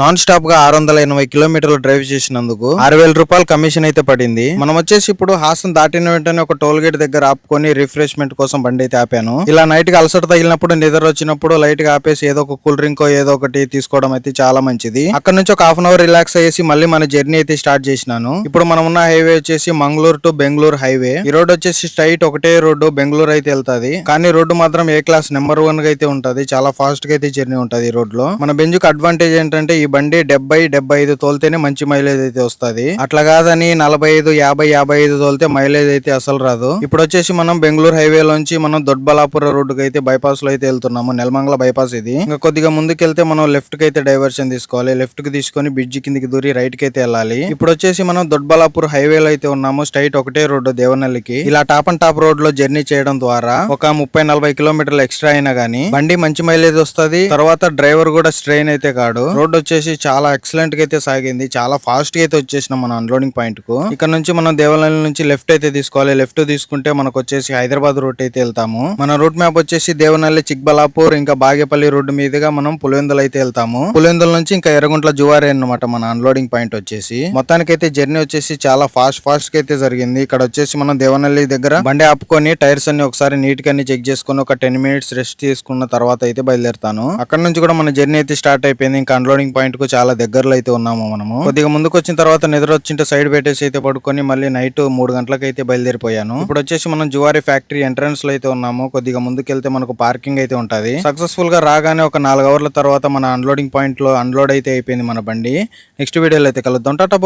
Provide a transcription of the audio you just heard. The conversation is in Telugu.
నాన్ స్టాప్గా ఆరు వందల ఎనభై కిలోమీటర్లు డ్రైవ్ చేసినందుకు ఆరు వేల రూపాయలు కమిషన్ అయితే పడింది. మనం వచ్చేసి ఇప్పుడు హాసన్ దాటిన వెంటనే ఒక టోల్ గేట్ దగ్గర ఆపుకొని రిఫ్రెష్మెంట్ కోసం బండి అయితే ఆపాను. ఇలా నైట్గా అలసట తగిలినప్పుడు నిద్ర వచ్చినప్పుడు లైట్గా ఆపేసి ఏదో ఒక కూల్ డ్రింక్ ఏదో ఒకటి తీసుకోవడం అయితే చాలా మంచిది. అక్కడ నుంచి ఒక హాఫ్ అన్ అవర్ రిలాక్స్ అయ్యేసి మళ్ళీ మన జర్నీ అయితే స్టార్ట్ చేసినాను. ఇప్పుడు మనం ఉన్న హైవే వచ్చేసి మంగళూరు టు బెంగళూరు హైవే ఈ రోడ్ వచ్చేసి స్ట్రైట్ ఒకటే రోడ్డు బెంగళూరు అయితే వెళ్తాది. కానీ రోడ్డు మాత్రం ఏ క్లాస్ నెంబర్ వన్గా అయితే ఉంటది. చాలా ఫాస్ట్గా అయితే జర్నీ ఉంటది ఈ రోడ్లో. మన బెంజుకు అడ్వాంటేజ్ ఏంటంటే ఈ బండి డెబ్బై డెబ్బై ఐదు తోలితేనే మంచి మైలేజ్ అయితే వస్తది. అట్లా కాదని నలభై ఐదు యాభై యాభై ఐదు తోలితే మైలేజ్ అయితే అసలు రాదు. ఇప్పుడు వచ్చేసి మనం బెంగళూరు హైవే లోంచి మనం దొడ్బలాపుర రోడ్డుకి అయితే బైపాస్లో అయితే వెళ్తున్నాము. నెలమంగళ బైపాస్ ఇది. ఇంకా కొద్దిగా ముందుకెళ్తే మనం లెఫ్ట్కి అయితే డైవర్షన్ తీసుకోవాలి. లెఫ్ట్కి తీసుకొని బ్రిడ్జ్ కిందికి దూరి రైట్కి అయితే వెళ్ళాలి. ఇప్పుడు వచ్చేసి మనం దొడ్బలాపూర్ హైవే లో అయితే ఉన్నాము. స్ట్రైట్ ఒకటే రోడ్డు దేవనల్లికి. ఇలా టాప్ అండ్ టాప్ రోడ్లో జర్నీ చేయడం ద్వారా ఒక ముప్పై నలభై కిలోమీటర్లు ఎక్స్ట్రా అయినా గానీ బండి మంచి మైలేజ్ వస్తది. తర్వాత డ్రైవర్ కూడా స్ట్రెయిన్ అయితే కాడు. రోడ్ వచ్చేసి చాలా ఎక్సలెంట్గా అయితే సాగింది. చాలా ఫాస్ట్గా అయితే వచ్చేసినాం మన అన్లోడింగ్ పాయింట్కు. ఇక్కడ నుంచి మనం దేవాలయం నుంచి లెఫ్ట్ అయితే తీసుకోవాలి. లెఫ్ట్ తీసుకుంటే మనకు వచ్చేసి హైదరాబాద్ రూట్ అయితే వెళ్తాము. మన రూట్ మ్యాప్ వచ్చేసి దేవనల్లి చిక్బలాపూర్ ఇంకా బాగేపల్లి రోడ్డు మీదుగా మనం పులివెందులు అయితే వెళ్తాము. పులివెందుల నుంచి ఇంకా ఎర్రగుంట్ల జువారే అన్నమాట మన అన్లోడింగ్ పాయింట్ వచ్చేసి. మొత్తానికి అయితే జర్నీ వచ్చేసి చాలా ఫాస్ట్ ఫాస్ట్గా అయితే జరిగింది. ఇక్కడ వచ్చేసి మనం దేవనల్లి దగ్గర బండి ఆపుకొని టైర్స్ అన్ని ఒకసారి నీట్గా చెక్ చేసుకొని ఒక టెన్ మినిట్స్ రెస్ట్ తీసుకున్న తర్వాత అయితే బయలుదేరుతాను. అక్కడ నుంచి కూడా మన జర్నీ అయితే స్టార్ట్ అయిపోయింది. ఇంకా అన్లోడింగ్ పాయింట్ కు చాలా దగ్గరలో అయితే ఉన్నాము మనము. కొద్దిగా ముందుకు వచ్చిన తర్వాత నిద్ర వచ్చింటే సైడ్ పెట్టేసి అయితే పడుకొని మళ్ళీ నైట్ మూడు గంటలకు అయితే బయలుదేరిపోయాను. ఇప్పుడు వచ్చేసి మనం జువారి ఫ్యాక్టరీ ఎంట్రన్స్లో అయితే ఉన్నాము. కొద్దిగా ముందుకెళ్తే మనకు పార్కింగ్ అయితే ఉంటది. సక్సెస్ఫుల్గా రాగానే ఒక నాలుగు అవర్ల తర్వాత మన అన్లోడింగ్ పాయింట్లో అన్లోడ్ అయితే అయిపోయింది మన బండి. నెక్స్ట్ వీడియోలో అయితే కలుద్దాం. టాటా